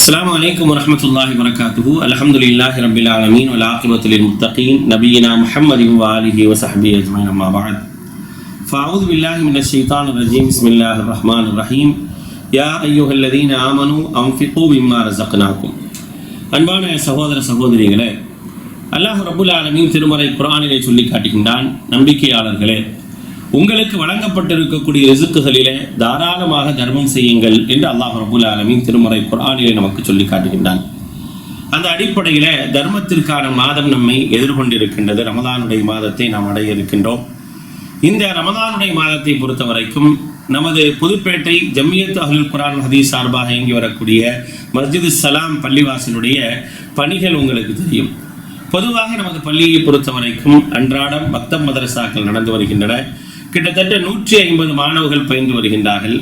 السلام عليكم ورحمة الله وبركاته الحمد لله رب العالمين والعاقبة للمتقين نبينا محمد وآله وصحبه أجمعين أما بعد فأعوذ بالله من الشيطان الرجيم بسم الله الرحمن الرحيم يا أيها الذين آمنوا أنفقوا مما رزقناكم அன்பான சகோதர சகோதரிகளே அல்லாஹ் ரபுல் ஆலமீன் திருமறை குர்ஆனிலே சொல்லி காட்டுகின்றான் நம்பிக்கையாளர்களே உங்களுக்கு வழங்கப்பட்டிருக்கக்கூடிய ரிசுக்குகளிலே தாராளமாக தர்மம் செய்யுங்கள் என்று அல்லாஹ் ரபுல் ஆலமின் திருமறை குரானிலே நமக்கு சொல்லி காட்டுகின்றான். அந்த அடிப்படையில தர்மத்திற்கான மாதம் நம்மை எதிர்கொண்டிருக்கின்றது. ரமதானுடைய மாதத்தை நாம் அடைய இருக்கின்றோம் இந்த ரமதானுடைய மாதத்தை பொறுத்த வரைக்கும் நமது புதுப்பேட்டை ஜம்மியத் அஹ்லுல் குரான் ஹதீஸ் சார்பாக இயங்கி வரக்கூடிய மஸ்ஜிது சலாம் பள்ளிவாசலுடைய பணிகள் உங்களுக்கு தெரியும். பொதுவாக நமது பள்ளியை பொறுத்த வரைக்கும் அன்றாடம் பக்தம் மதரசாக்கள் நடந்து வருகின்றன. கிட்டத்தட்ட நூற்றி ஐம்பது மாணவர்கள் பயின்று வருகின்றார்கள்.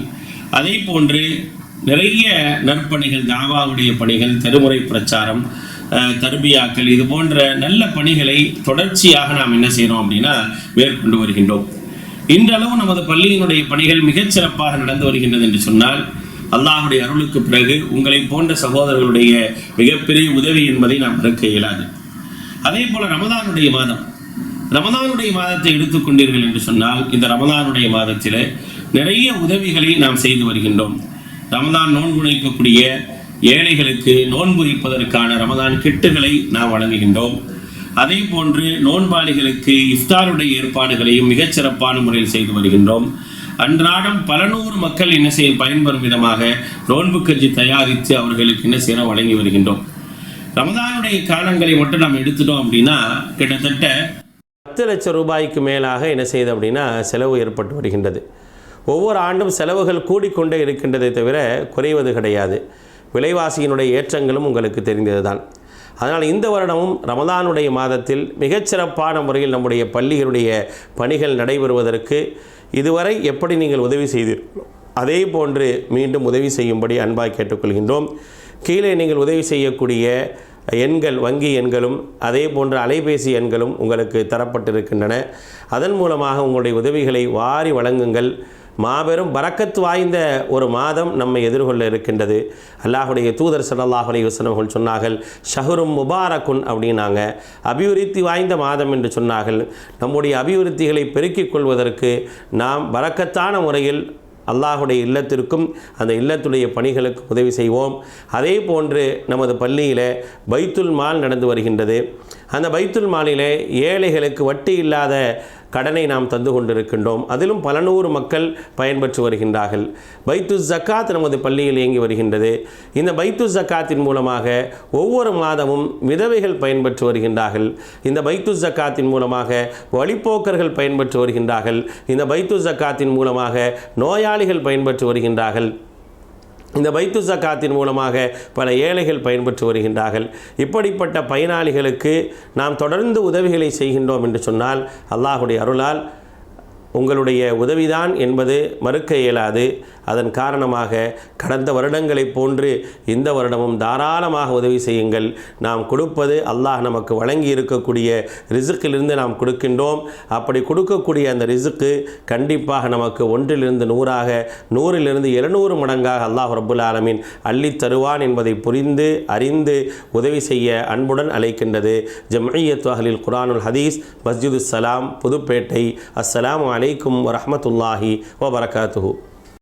அதே போன்று நிறைய நற்பணிகள் தாவாவுடைய பணிகள் தெருமுறை பிரச்சாரம் தர்பியாக்கள் இது போன்ற நல்ல பணிகளை தொடர்ச்சியாக நாம் என்ன செய்கிறோம் அப்படின்னா மேற்கொண்டு வருகின்றோம். இன்றளவு நமது பள்ளியினுடைய பணிகள் மிகச்சிறப்பாக நடந்து வருகின்றது என்று சொன்னால் அல்லாஹுடைய அருளுக்கு பிறகு உங்களை போன்ற சகோதரர்களுடைய மிகப்பெரிய உதவி என்பதை நாம் மறுக்க இயலாது. அதே போல ரமதானுடைய மாதம் ரமதானுடைய மாதத்தை எடுத்துக்கொண்டீர்கள் என்று சொன்னால் இந்த ரமதானுடைய மாதத்தில் நிறைய உதவிகளை நாம் செய்து வருகின்றோம். ரமதான் நோன்பு வைக்கக்கூடிய ஏழைகளுக்கு நோன்பு வைப்பதற்கான ரமதான் கிட்டுகளை நாம் வழங்குகின்றோம். அதே போன்று நோன்பாளிகளுக்கு இஃப்தாருடைய ஏற்பாடுகளையும் மிகச்சிறப்பான முறையில் செய்து வருகின்றோம். அன்றாடம் பல நூறு மக்கள் என்ன செய்ய பயன்பெறும் விதமாக நோன்பு கஞ்சி தயாரித்து அவர்களுக்கு என்ன செய்ய வழங்கி வருகின்றோம். ரமதானுடைய காலங்களை மட்டும் நாம் எடுத்துட்டோம் அப்படின்னா கிட்டத்தட்ட பத்து லட்சம் ரூபாய்க்கு மேலாக என்ன செய்யுது அப்படின்னா செலவு ஏற்பட்டு வருகின்றது. ஒவ்வொரு ஆண்டும் செலவுகள் கூடிக்கொண்டே இருக்கின்றதை தவிர குறைவது கிடையாது. விலைவாசியினுடைய ஏற்றங்களும் உங்களுக்கு தெரிந்தது தான் அதனால் இந்த வருடமும் ரமதானுடைய மாதத்தில் மிகச்சிறப்பான முறையில் நம்முடைய பள்ளிகளுடைய பணிகள் நடைபெறுவதற்கு இதுவரை எப்படி நீங்கள் உதவி செய்தீர்களோ அதே போன்று மீண்டும் உதவி செய்யும்படி அன்பாக கேட்டுக்கொள்கின்றோம். கீழே நீங்கள் உதவி செய்யக்கூடிய எண்கள் வங்கி எண்களும் அதே போன்ற அலைபேசி எண்களும் உங்களுக்கு தரப்பட்டிருக்கின்றன. அதன் மூலமாக உங்களுடைய உதவிகளை வாரி வழங்குங்கள். மாபெரும் பறக்கத்து வாய்ந்த ஒரு மாதம் நம்மை எதிர்கொள்ள இருக்கின்றது. அல்லாஹுடைய தூதர் ஸல்லல்லாஹு அலைஹி சொன்னார்கள் ஷஹரும் முபாரக்குன் அப்படின்னாங்க. அபிவிருத்தி வாய்ந்த மாதம் என்று சொன்னார்கள். நம்முடைய அபிவிருத்திகளை பெருக்கிக் கொள்வதற்கு நாம் பறக்கத்தான முறையில் அல்லாஹுடைய இல்லத்திற்கும் அந்த இல்லத்துடைய பணிகளுக்கு உதவி செய்வோம். அதே போன்று நமது பள்ளியில் பைத்துல் மால் நடந்து வருகின்றது. அந்த பைத்துல் மாலிலே ஏழைகளுக்கு வட்டி இல்லாத கடனை நாம் தந்து கொண்டிருக்கின்றோம். அதிலும் பல நூறு மக்கள் பயன்பெற்று வருகின்றார்கள். பைத்து ஜக்காத் நமது பள்ளியில் இயங்கி வருகின்றது. இந்த பைத்து ஜக்காத்தின் மூலமாக ஒவ்வொரு மாதமும் விதவைகள் பயன்பெற்று வருகின்றார்கள். இந்த பைத்து ஜக்காத்தின் மூலமாக வழிப்போக்கர்கள் பயன்பெற்று வருகின்றார்கள். இந்த பைத்து ஜக்காத்தின் மூலமாக நோயாளிகள் பயன்பெற்று வருகின்றார்கள். இந்த பைத்து சக்காத்தின் மூலமாக பல ஏழைகள் பயன்பெற்று வருகின்றார்கள். இப்படிப்பட்ட பயனாளிகளுக்கு நாம் தொடர்ந்து உதவிகளை செய்கின்றோம் என்று சொன்னால் அல்லாஹுடைய அருளால் உங்களுடைய உதவிதான் என்பது மறுக்க இயலாது. அதன் காரணமாக கடந்த வருடங்களைப் போன்று இந்த வருடமும் தாராளமாக உதவி செய்யுங்கள். நாம் கொடுப்பது அல்லாஹ் நமக்கு வழங்கி இருக்கக்கூடிய ரிசுக்கிலிருந்து நாம் கொடுக்கின்றோம். அப்படி கொடுக்கக்கூடிய அந்த ரிசுக்கு கண்டிப்பாக நமக்கு ஒன்றிலிருந்து நூறாக நூறிலிருந்து எழுநூறு மடங்காக அல்லாஹ் ரபுல் ஆலமீன் அள்ளித் தருவான் என்பதை புரிந்து அறிந்து உதவி செய்ய அன்புடன் அழைக்கின்றது. ஜம்இய்யத் அஹ்லில் குரானுல் ஹதீஸ் மஸ்ஜிது சலாம் புதுப்பேட்டை. அஸ்ஸலாமு அலைக்கும் வரமத்துல்லாஹி வபரகாத்துஹூ.